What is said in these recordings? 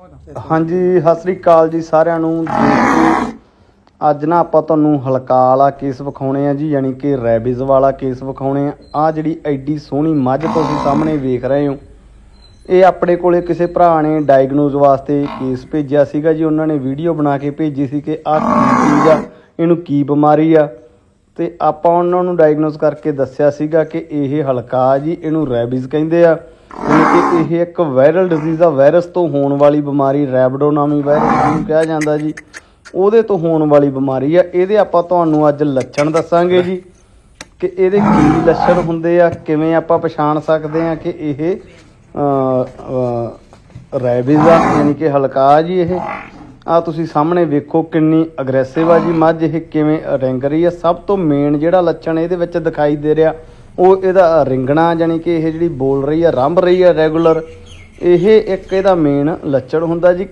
ਹਾਂਜੀ, ਸਤਿ ਸ੍ਰੀ ਅਕਾਲ ਜੀ ਸਾਰਿਆਂ ਨੂੰ। ਅੱਜ ਨਾ ਆਪਾਂ ਤੁਹਾਨੂੰ ਹਲਕਾ ਵਾਲਾ ਕੇਸ ਵਿਖਾਉਣੇ ਆ ਜੀ, ਯਾਨੀ ਕਿ ਰੈਬਿਜ਼ ਵਾਲਾ ਕੇਸ ਵਿਖਾਉਣੇ ਆ। ਆ ਜਿਹੜੀ ਐਡੀ ਸੋਹਣੀ ਮੱਝ ਤੁਸੀਂ ਸਾਹਮਣੇ ਵੇਖ ਰਹੇ ਹੋ, ਇਹ ਆਪਣੇ ਕੋਲੇ ਕਿਸੇ ਭਰਾ ਨੇ ਡਾਇਗਨੋਜ਼ ਵਾਸਤੇ ਕੇਸ ਭੇਜਿਆ ਸੀਗਾ ਜੀ। ਉਹਨਾਂ ਨੇ ਵੀਡੀਓ ਬਣਾ ਕੇ ਭੇਜੀ ਸੀ ਕਿ ਆਹ ਕੀ ਚੀਜ਼ ਆ, ਇਹਨੂੰ ਕੀ ਬਿਮਾਰੀ ਆ। ਤੇ ਆਪਾਂ ਉਹਨਾਂ ਨੂੰ ਡਾਇਗਨੋਸ ਕਰਕੇ ਦੱਸਿਆ ਸੀਗਾ ਕਿ ਇਹ ਹਲਕਾ ਜੀ, ਇਹਨੂੰ ਰੈਬਿਜ਼ ਕਹਿੰਦੇ ਆ। ਯਾਨੀ ਕਿ ਇਹ ਇੱਕ ਵਾਇਰਲ ਡਿਜ਼ੀਜ਼ ਆ ਵਾਇਰਸ ਤੋਂ ਹੋਣ ਵਾਲੀ ਬਿਮਾਰੀ ਰੈਬਡੋਨਾਮੀ ਵਾਇਰਸ ਜਿਹਨੂੰ ਕਿਹਾ ਜਾਂਦਾ ਜੀ, ਉਹਦੇ ਤੋਂ ਹੋਣ ਵਾਲੀ ਬਿਮਾਰੀ ਆ। ਇਹਦੇ ਆਪਾਂ ਤੁਹਾਨੂੰ ਅੱਜ ਲੱਛਣ ਦੱਸਾਂਗੇ ਜੀ ਕਿ ਇਹਦੇ ਕੀ ਲੱਛਣ ਹੁੰਦੇ ਆ, ਕਿਵੇਂ ਆਪਾਂ ਪਛਾਣ ਸਕਦੇ ਆ ਕਿ ਇਹ ਰੈਬਿਜ਼ ਆ, ਯਾਨੀ ਕਿ ਹਲਕਾ ਜੀ ਇਹ। ਆ ਤੁਸੀਂ ਸਾਹਮਣੇ ਵੇਖੋ ਕਿੰਨੀ ਅਗਰੈਸਿਵ ਆ ਜੀ। ਮੱਝ ਇਹ ਕਿਵੇਂ ਰਿੰਗ ਰਹੀ ਆ। ਸਭ ਤੋਂ ਮੇਨ ਜਿਹੜਾ ਲੱਛਣ ਇਹਦੇ ਵਿੱਚ ਦਿਖਾਈ ਦੇ ਰਿਹਾ ਉਹ ਇਹਦਾ ਰਿੰਗਣਾ ਯਾਨੀ ਕਿ ਇਹ ਜਿਹੜੀ ਬੋਲ ਰਹੀ ਆ ਰੰਭ ਰਹੀ ਆ ਰੈਗੂਲਰ ਇਹ ਇੱਕ ਇਹਦਾ ਮੇਨ ਲੱਛਣ ਹੁੰਦਾ ਜੀ।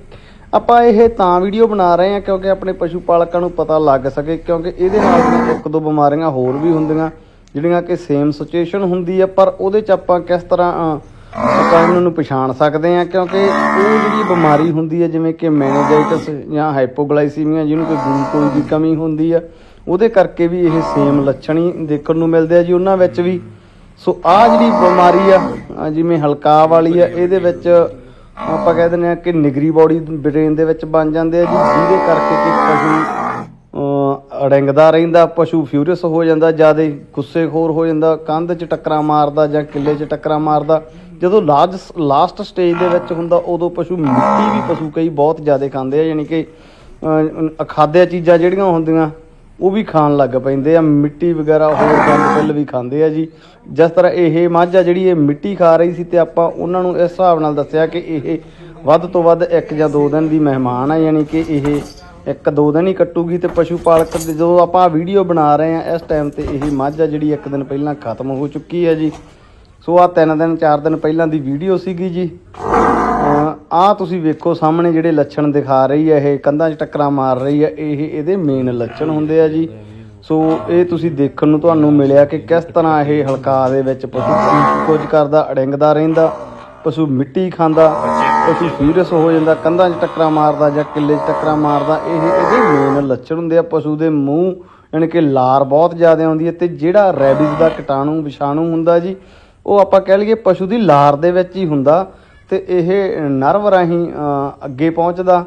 ਆਪਾਂ ਇਹ ਤਾਂ ਵੀਡੀਓ ਬਣਾ ਰਹੇ ਹਾਂ ਕਿਉਂਕਿ ਆਪਣੇ ਪਸ਼ੂ ਪਾਲਕਾਂ ਨੂੰ ਪਤਾ ਲੱਗ ਸਕੇ ਕਿਉਂਕਿ ਇਹਦੇ ਨਾਲ ਦੀਆਂ ਇੱਕ ਦੋ ਬਿਮਾਰੀਆਂ ਹੋਰ ਵੀ ਹੁੰਦੀਆਂ ਜਿਹੜੀਆਂ ਕਿ ਸੇਮ ਸਿਚੁਏਸ਼ਨ ਹੁੰਦੀ ਆ ਪਰ ਉਹਦੇ ਚ ਆਪਾਂ ਕਿਸ ਤਰ੍ਹਾਂ ਅ, ਨੂੰ ਪਛਾਣ ਸਕਦੇ ਹਾਂ ਕਿਉਂਕਿ ਇਹ ਜਿਹੜੀ ਬਿਮਾਰੀ ਹੁੰਦੀ ਹੈ ਜਿਵੇਂ ਕਿ ਮੈਨੇਜਾਈਟਸ ਜਾਂ ਹਾਈਪੋਗਲਾਈਸੀਮੀਆ ਜਿਹਨੂੰ ਕਿ ਗਲੂਕੋਜ਼ ਦੀ ਕਮੀ ਹੁੰਦੀ ਆ ਉਹਦੇ ਕਰਕੇ ਵੀ ਇਹ ਸੇਮ ਲੱਛਣ ਹੀ ਦੇਖਣ ਨੂੰ ਮਿਲਦੇ ਆ ਜੀ ਉਹਨਾਂ ਵਿੱਚ ਵੀ। ਸੋ ਆ ਜਿਹੜੀ ਬਿਮਾਰੀ ਆ ਜਿਵੇਂ ਹਲਕਾ ਵਾਲੀ ਆ ਇਹਦੇ ਵਿੱਚ ਆਪਾਂ ਕਹਿ ਦਿੰਦੇ ਆ ਕਿ ਨਿਗਰੀ ਬੋਡੀ ਬ੍ਰੇਨ ਦੇ ਵਿੱਚ ਬਣ ਜਾਂਦੇ ਆ ਜੀ ਜਿਹਦੇ ਕਰਕੇ ਕਿ ਪਸ਼ੂ ਅੜਿੰਗਦਾ ਰਹਿੰਦਾ ਪਸ਼ੂ ਫਿਊਰੀਅਸ ਹੋ ਜਾਂਦਾ ਜ਼ਿਆਦਾ ਗੁੱਸੇਖੋਰ ਹੋ ਜਾਂਦਾ ਕੰਧ 'ਚ ਟੱਕਰਾਂ ਮਾਰਦਾ ਜਾਂ ਕਿੱਲੇ 'ਚ ਟੱਕਰਾ ਮਾਰਦਾ। ਜਦੋਂ ਲਾਜ ਲਾਸਟ ਸਟੇਜ ਦੇ ਵਿੱਚ ਹੁੰਦਾ ਉਦੋਂ ਪਸ਼ੂ ਮਿੱਟੀ ਵੀ ਪਸ਼ੂ ਕਈ ਬਹੁਤ ਜ਼ਿਆਦਾ ਖਾਂਦੇ ਆ ਯਾਨੀ ਕਿ ਅਹ, ਅਖਾਦਿਆ ਚੀਜ਼ਾਂ ਜਿਹੜੀਆਂ ਹੁੰਦੀਆਂ ਉਹ ਵੀ ਖਾਣ ਲੱਗ ਪੈਂਦੇ ਆ, ਮਿੱਟੀ ਵਗੈਰਾ ਹੋਰ ਗੰਦ ਵੀ ਖਾਂਦੇ ਆ ਜੀ। ਜਿਸ ਤਰ੍ਹਾਂ ਇਹ ਮੱਝ ਆ ਜਿਹੜੀ ਇਹ ਮਿੱਟੀ ਖਾ ਰਹੀ ਸੀ ਤੇ ਆਪਾਂ ਉਹਨਾਂ ਨੂੰ ਇਸ ਹਿਸਾਬ ਨਾਲ ਦੱਸਿਆ ਕਿ ਇਹ ਵੱਧ ਤੋਂ ਵੱਧ ਇੱਕ ਜਾਂ ਦੋ ਦਿਨ ਦੀ ਮਹਿਮਾਨ ਆ, ਯਾਨੀ ਕਿ ਇਹ ਇੱਕ ਦੋ ਦਿਨ ਹੀ ਕੱਟੂਗੀ ਤੇ ਪਸ਼ੂ ਪਾਲਕ ਦੇ ਜਦੋਂ ਆਪਾਂ ਵੀਡੀਓ ਬਣਾ ਰਹੇ ਆ, ਇਸ ਟਾਈਮ ਤੇ ਇਹ ਮੱਝ ਆ ਜਿਹੜੀ ਇੱਕ ਦਿਨ ਪਹਿਲਾਂ ਖਤਮ ਹੋ ਚੁੱਕੀ ਹੈ ਜੀ। ਸੋ ਆ ਤਿੰਨ ਦਿਨ, ਚਾਰ ਦਿਨ ਪਹਿਲਾਂ ਦੀ ਵੀਡੀਓ ਸੀਗੀ ਜੀ। ਆ ਤੁਸੀਂ ਵੇਖੋ ਸਾਹਮਣੇ ਜਿਹੜੇ ਲੱਛਣ ਦਿਖਾ ਰਹੀ ਹੈ, ਇਹ ਕੰਧਾਂ 'ਚ ਟੱਕਰਾਂ ਮਾਰ ਰਹੀ ਹੈ, ਇਹ, ਇਹਦੇ ਮੇਨ ਲੱਛਣ ਹੁੰਦੇ ਆ ਜੀ। ਸੋ ਇਹ ਤੁਸੀਂ ਦੇਖਣ ਨੂੰ ਤੁਹਾਨੂੰ ਮਿਲਿਆ ਕਿ ਕਿਸ ਤਰ੍ਹਾਂ ਇਹ ਹਲਕਾ ਦੇ ਵਿੱਚ ਪਸ਼ੂ ਕੁਝ ਕਰਦਾ, ਅੜਿੰਗਦਾ ਰਹਿੰਦਾ, ਪਸ਼ੂ ਮਿੱਟੀ ਖਾਂਦਾ, ਪਸ਼ੂ ਫੀਰਸ ਹੋ ਜਾਂਦਾ, ਕੰਧਾਂ 'ਚ ਟੱਕਰਾਂ ਮਾਰਦਾ ਜਾਂ ਕਿੱਲੇ 'ਚ ਟੱਕਰਾਂ ਮਾਰਦਾ, ਇਹ ਇਹਦੇ ਮੇਨ ਲੱਛਣ ਹੁੰਦੇ ਆ ਪਸ਼ੂ ਦੇ ਮੂੰਹ, ਯਾਨੀ ਕਿ ਲਾਰ ਬਹੁਤ ਜ਼ਿਆਦਾ ਆਉਂਦੀ ਹੈ ਤੇ ਜਿਹੜਾ ਰੈਬਿਜ਼ ਦਾ ਕੀਟਾਣੂ, ਵਿਸ਼ਾਣੂ ਹੁੰਦਾ ਜੀ, ਉਹ ਆਪਾਂ ਕਹਿ ਲਈਏ ਪਸ਼ੂ ਦੀ ਲਾਰ ਦੇ ਵਿੱਚ ਹੀ ਹੁੰਦਾ। ਤੇ ਇਹ ਨਰਵ ਰਾਹੀਂ ਅੱਗੇ ਪਹੁੰਚਦਾ।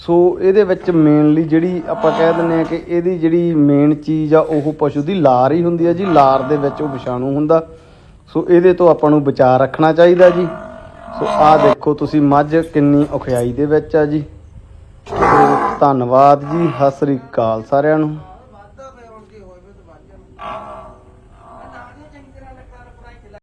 ਸੋ ਇਹਦੇ ਵਿੱਚ ਮੇਨਲੀ ਜਿਹੜੀ ਆਪਾਂ ਕਹਿ ਦਿੰਦੇ ਆ ਕਿ ਇਹਦੀ ਜਿਹੜੀ ਮੇਨ ਚੀਜ਼ ਆ, ਉਹ ਪਸ਼ੂ ਦੀ ਲਾਰ ਹੀ ਹੁੰਦੀ ਆ ਜੀ। ਲਾਰ ਦੇ ਵਿੱਚ ਉਹ ਵਿਸ਼ਾਣੂ ਹੁੰਦਾ। ਸੋ ਇਹਦੇ ਤੋਂ ਆਪਾਂ ਨੂੰ ਬਚਾਅ ਰੱਖਣਾ ਚਾਹੀਦਾ ਜੀ। ਸੋ ਆਹ ਦੇਖੋ ਤੁਸੀਂ ਮੱਝ ਕਿੰਨੀ ਔਖਿਆਈ ਦੇ ਵਿੱਚ ਆ ਜੀ। ਧੰਨਵਾਦ ਜੀ। ਸਤਿ ਸ੍ਰੀ ਅਕਾਲ ਸਾਰਿਆਂ ਨੂੰ।